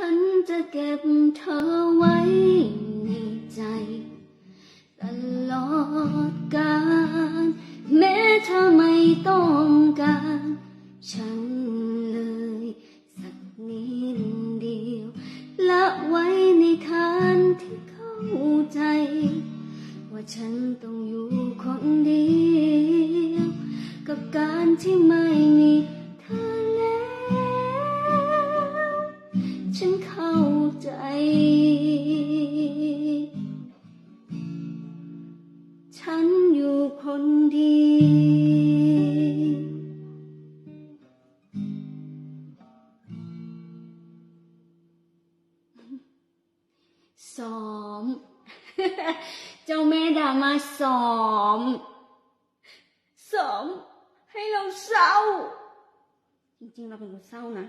ฉันจะเก็บเธอไว้ในใจ ตลอดกาลแม้เธอไม่ต้องการ ฉันเลยสักนิดเดียวละไว้ในฐานที่เข้าใจ ว่าฉันต้องอยู่คนเดียว กับการที่ไม่มี ใจ ฉันอยู่คนเดียวซ้อม เจ้าแม่ดามาซ้อมซ้อม ให้เราเศร้า จริงๆ เราเป็นคนเศร้านะ